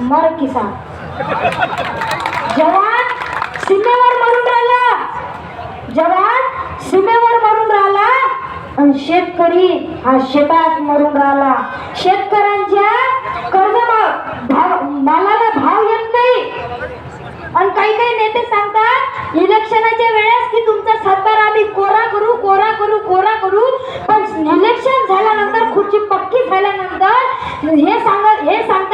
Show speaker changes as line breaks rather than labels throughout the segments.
मर किसान जवान सीमेवर मरून राहिला. जवान सीमेवर मरून राहिला. आणि शेतकरी हा शेतात मरून राहिला. शेतकऱ्यांच्या कर्ज मालाला भाव येत नाही. आणि काही काही नेते सांगतात इलेक्शनाच्या वेळेस की तुमचा सरकार आम्ही कोरा करू कोरा करू कोरा करू. पण इलेक्शन झाल्यानंतर खुर्ची पक्की झाल्यानंतर हे सांग हे सांगतात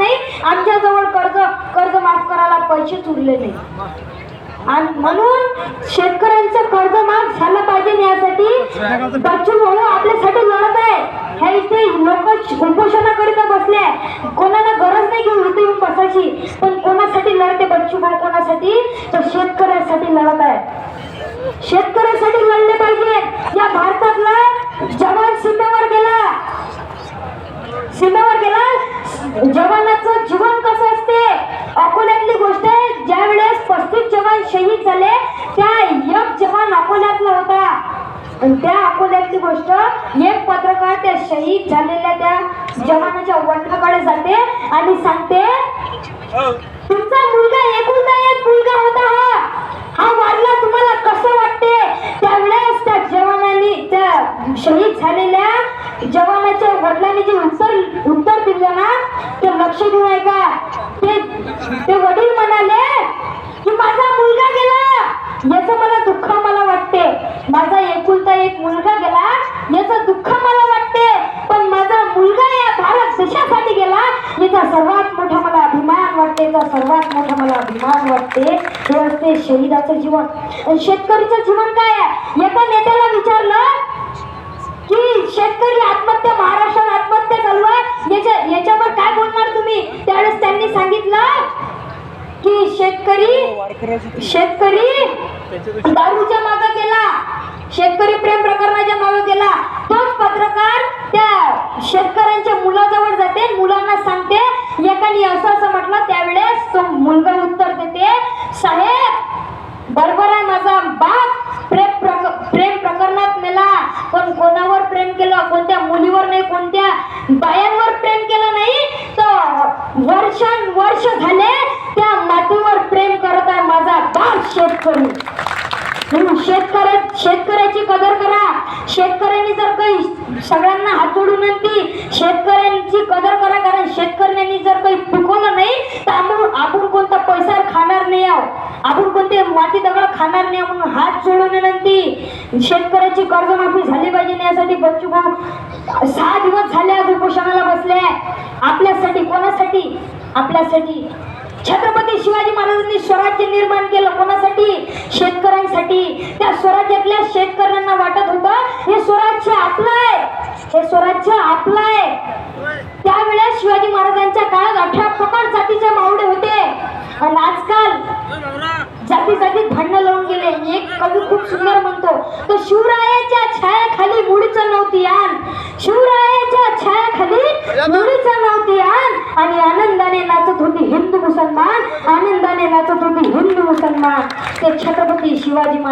नाही. आमच्याजवळ कर्ज कर्ज माफ करायला पैसेच उरले नाही. आणि म्हणून शेतकऱ्यांचं कर्ज माफ झालं पाहिजे यासाठी. बच्चू भाऊ आपल्यासाठी लढत आहे. हे इथे लोक उपोषणाकरिता बसले कोणाला गरज नाही घेऊन इथे येऊन बसायची. पण कोणासाठी लढते बच्चू भाऊ? कोणासाठी? तर शेतकऱ्यासाठी लढत आहे. शेतकऱ्यासाठी लढले पाहिजे. या भारतातला जवान सीमेवर गेला. सीमेवर गेला. जवान कसं असते अकोल्यातली गोष्ट आहे ज्या वेळेस पस्तीस जवान शहीद झाले त्या एक जवान अकोल्यातला होता. आणि त्या अकोल्यातली गोष्ट एक पत्रकार त्या शहीद झालेल्या त्या जवानाच्या वडिलाकडे जाते आणि सांगते तुमचा मुलगा एकुलता एक मुलगा होता हा. हा वारला तुम्हाला कसं वाटते? त्यावेळेस त्या जवानांनी त्या शहीद झालेल्या जवानाच्या वडिलांनी जे उत्तर उत्तर दिलं ना ते लक्ष देऊ का ते ते वडील म्हणाले की माझा मुलगा गेला याचं मला दुःख मला वाटते माझा एकुलता एक मुलगा गेला याचं दुःख मला वाटते पण माझा मुलगा या भारत देशासाठी गेला याचा सर्वात मोठा मला अभिमान वाटते याचा सर्वात मोठा मला अभिमान वाटते. हे असते शहीदाचं जीवन आणि शेतकरीचं जीवन काय आहे? एका नेत्याला विचारलं की शेतकरी आत्महत्या महाराष्ट्रात आत्महत्या चालू आहे? याच्या याच्यावर काय बोलणार तुम्ही? त्यावेळेस त्यांनी सांगितलं की शेतकरी शेतकरी दारूच्या मागे गेला. शेतकरी प्रेम प्रकरणाच्या मागे गेला. तोच पत्रकार त्या शेतकऱ्यांच्या मुलाजवळ जाते. मुलांना सांगते एकाने असं असं म्हटलं त्यावेळेस तो मुलगा उत्तर देते. साहेब बरोबर आहे माझा बाप प्रेम प्रक प्रेम प्रकरणात मेला. पण कोणावर प्रेम केलं? कोणत्या मुलीवर नाही कोणत्या बायांवर प्रेम केलं नाही? तर वर्षान वर्ष झाले त्या मातीवर प्रेम करत आहे माझा बाप शेतकरी. शेतकऱ्या शेतकऱ्याची कदर करा. शेतकऱ्यांनी जर काही सगळ्यांना हात जोडून विनंती शेतकऱ्यांची कदर करा कारण शेतकऱ्यांनी जर काही पिकवलं नाही तर आपण आपण कोणता पैसा खाणार नाही आहोत आपण कोणते माती दगड खाणार नाही म्हणून हात जोडून विनंती शेतकऱ्याची कर्जमाफी झाली पाहिजे यासाठी बच्चू भाऊ. सहा दिवस झाले आज उपोषणाला बसले. आपल्यासाठी कोणासाठी? आपल्यासाठी छत्रपती शिवाजी महाराज स्वराज्य निर्माण केलं कोणासाठी होती त्या स्वराज्यातल्या शेतकऱ्यांना वाटत होतं हे स्वराज्य आपलं आहे. हे स्वराज्य आपलं आहे. त्यावेळेस शिवाजी महाराजांच्या काळात अठरा प्रकार जातीचे मावडे होते. आणि आजकाल जाती जातीत भांडणं लावून गेले. एक कवी खूप सुंदर म्हणतो तो शिवरायाच्या छायाखाली मुडीचं नव्हती आण शिवरायाच्या छायाखाली मुडीचं नव्हती आण आणि आनंदाने नाचत होती हिंदू मुसलमान आनंदाने नाचत होती हिंदू मुसलमान. ते छत्रपती शिवाजी महाराज